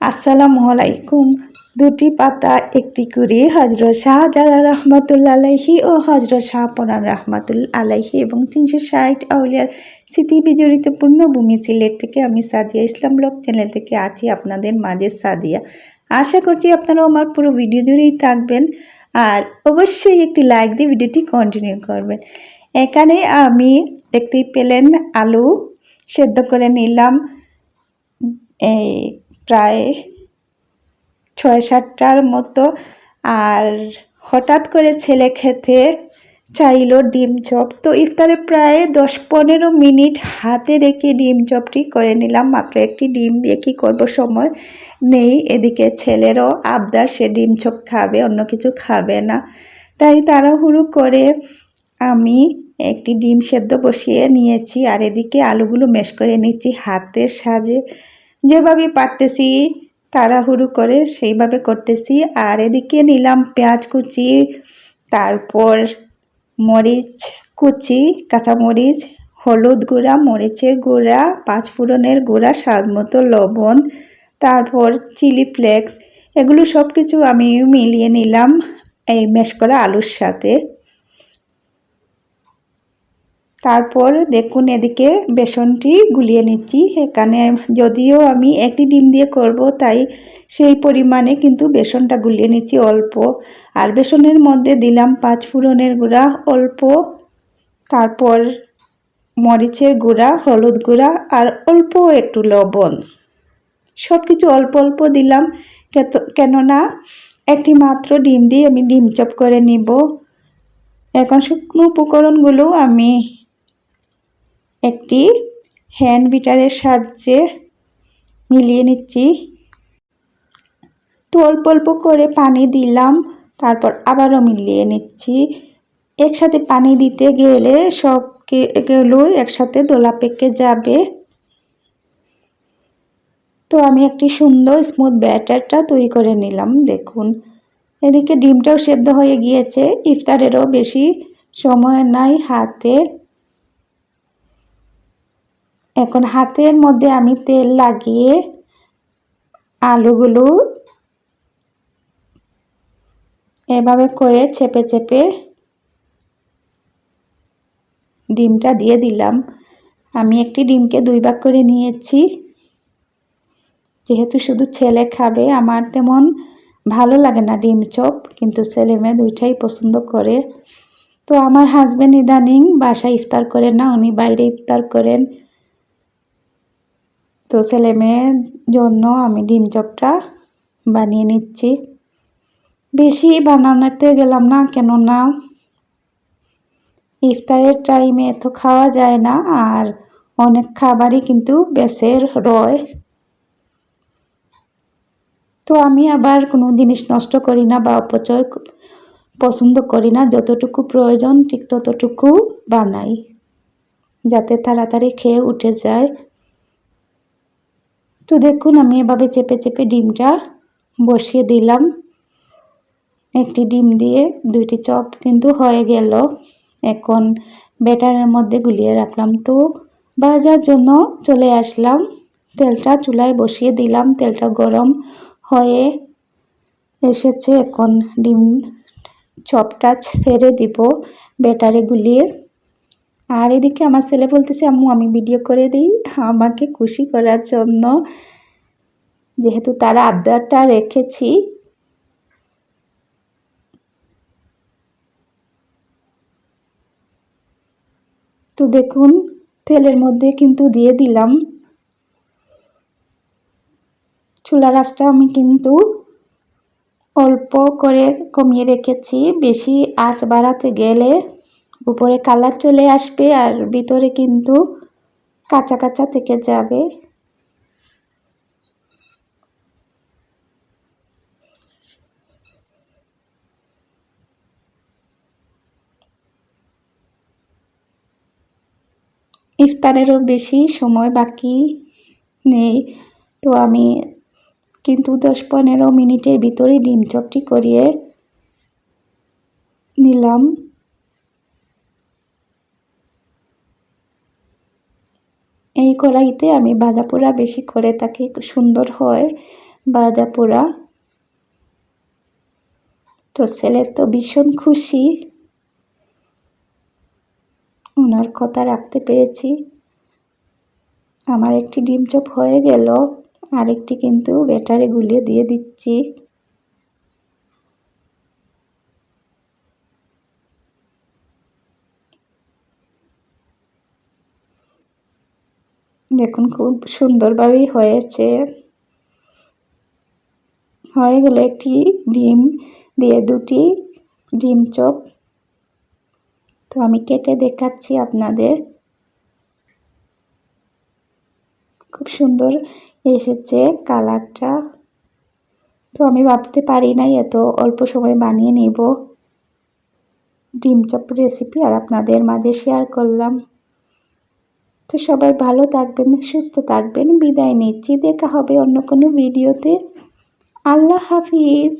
আসসালামু আলাইকুম। দুটি পাতা, একটি করে হজরত শাহজালাল রহমতুল্লা আলাইহি ও হজরত শাহপরান রহমতুল আলাইহি এবং তিনশো ষাট আউলিয়ার স্মৃতি বিজড়িত পূর্ণভূমি সিলেট থেকে আমি সাদিয়া ইসলাম ব্লগ চ্যানেল থেকে আছি আপনাদের মাঝে সাদিয়া। আশা করছি আপনারাও আমার পুরো ভিডিও জুড়েই থাকবেন আর অবশ্যই একটি লাইক দিয়ে ভিডিওটি কন্টিনিউ করবেন। এখানে আমি দেখতেই পেলেন আলু সেদ্ধ করে নিলাম। এই প্রায় ছয় সাতটার মতো। আর হঠাৎ করে ছেলে খেতে চাইলো ডিম চপ। তো ইফতারে প্রায় দশ পনেরো মিনিট হাতে রেখে ডিম চপটি করে নিলাম। মাত্র একটি ডিম দিয়ে কী করব সময় নেই। এদিকে ছেলেরও আবদার, সে ডিম চপ খাবে, অন্য কিছু খাবে না। তাই তাড়াহুড়ো করে আমি একটি ডিম সেদ্ধ বসিয়ে নিয়েছি। আর এদিকে আলুগুলো মেশ করে নিচ্ছি। হাতের সাজে যেভাবে পারতেছি, তাড়াহুড়ো করে সেইভাবে করতেছি। আর এদিকে নিলাম পেঁয়াজ কুচি, তারপর মরিচ কুচি, কাঁচামরিচ, হলুদ গুঁড়া, মরিচের গুঁড়া পাঁচফোড়নের গুঁড়া, স্বাদ মতো লবণ, তারপর চিলি ফ্লেক্স। এগুলো সব কিছু আমি মিলিয়ে নিলাম এই মেশ করা আলুর সাথে। তারপর দেখুন এদিকে বেসনটি গুলিয়ে নিচ্ছি। এখানে যদিও আমি একটি ডিম দিয়ে করব, তাই সেই পরিমাণে কিন্তু বেসনটা গুলিয়ে নিচ্ছি অল্প। আর বেসনের মধ্যে দিলাম পাঁচ ফুরনের গুঁড়া অল্প। তারপর মরিচের গুঁড়া, হলুদ গুঁড়া আর অল্প একটু লবণ। সব কিছু অল্প অল্প দিলাম। কেননা একটি মাত্র ডিম দিয়ে আমি ডিম চপ করে নিব। এখন শুকনো উপকরণগুলো আমি একটি হ্যান্ড বিটারের সাহায্যে মিলিয়ে নিচ্ছি। তো অল্প অল্প করে পানি দিলাম, তারপর আবারও মিলিয়ে নিচ্ছি। একসাথে পানি দিতে গেলে সব গেলো একসাথে দোলা পেকে যাবে। তো আমি একটি সুন্দর স্মুথ ব্যাটারটা তৈরি করে নিলাম, দেখুন। এদিকে ডিমটাও সেদ্ধ হয়ে গিয়েছে, ইফতারেরও বেশি সময় নাই হাতে। এখন হাতের মধ্যে আমি তেল লাগিয়ে আলুগুলো এভাবে করে চেপে চেপে ডিমটা দিয়ে দিলাম। আমি একটি ডিমকে দুই ভাগ করে নিয়েছি। যেহেতু শুধু ছেলে খাবে, আমার তেমন ভালো লাগে না ডিম চপ, কিন্তু ছেলে মেয়ে দুইটাই পছন্দ করে। তো আমার হাজব্যান্ড ইদানিং বাসায় ইফতার করেন না, উনি বাইরে ইফতার করেন। তো ছেলে মেয়ের জন্য আমি ডিম চপটা বানিয়ে নিচ্ছি। বেশি বানানোতে গেলাম না, কেননা ইফতারের টাইমে তো খাওয়া যায় না, আর অনেক খাবারই কিন্তু বেসের রয়। তো আমি আবার কোনো জিনিস নষ্ট করি না বা অপচয় পছন্দ করি না, যতটুকু প্রয়োজন ঠিক ততটুকু বানাই। যাতে তাড়াতাড়ি খেয়ে উঠে যায় তো দেখুন, আমি এভাবে চেপে চেপে ডিমটা বসিয়ে দিলাম। একটি ডিম দিয়ে দুইটি চপ কিন্তু হয়ে গেল। এখন ব্যাটারের মধ্যে গুলিয়ে রাখলাম। তো ভাজার জন্য চলে আসলাম। তেলটা চুলায় বসিয়ে দিলাম। তেলটা গরম হয়ে এসেছে। এখন ডিম চপটা ছেড়ে দিব ব্যাটারে গুলিয়ে। আর এদিকে আমার ছেলে বলতেছে, আম্মু, আমি ভিডিও করে দিই আমাকে খুশি করার জন্য। যেহেতু তারা আবদারটা রেখেছি। তো দেখুন, তেলের মধ্যে কিন্তু দিয়ে দিলাম। চুলা রাসটা আমি কিন্তু অল্প করে কমিয়ে রেখেছি, বেশি আঁচ বাড়াতে গেলে। উপরে কালার চলে আসবে আর ভিতরে কিন্তু কাঁচা কাঁচা থেকে যাবে। ইফতারেরও বেশি সময় বাকি নেই, তো আমি কিন্তু দশ পনেরো মিনিটের ভিতরেই ডিম চপটি করিয়ে নিলাম। এই কড়াইতে আমি ভাজা পোড়া বেশি করে তাকে সুন্দর হয় বাজা পোড়া। তো ছেলে তো ভীষণ খুশি। ওনার কথা রাখতে পেরেছি। আমার একটি ডিম চপ হয়ে গেল। আরেকটি কিন্তু ব্যাটারে গুলিয়ে দিয়ে দিচ্ছি। দেখুন, খুব সুন্দরভাবেই হয়েছে। হয়ে গেল একটি ডিম, দিয়ে দুটি ডিম চপ। তো আমি কেটে দেখাচ্ছি আপনাদের। খুব সুন্দর এসেছে কালারটা। তো আমি ভাবতে পারি নাই, এত অল্প সময় বানিয়ে নিব। ডিম চপ রেসিপি আর আপনাদের মাঝে শেয়ার করলাম। তো সবাই ভালো থাকবেন, সুস্থ থাকবেন। বিদায় নিচ্ছি। দেখা হবে অন্য কোনো ভিডিওতে। আল্লাহ হাফিজ।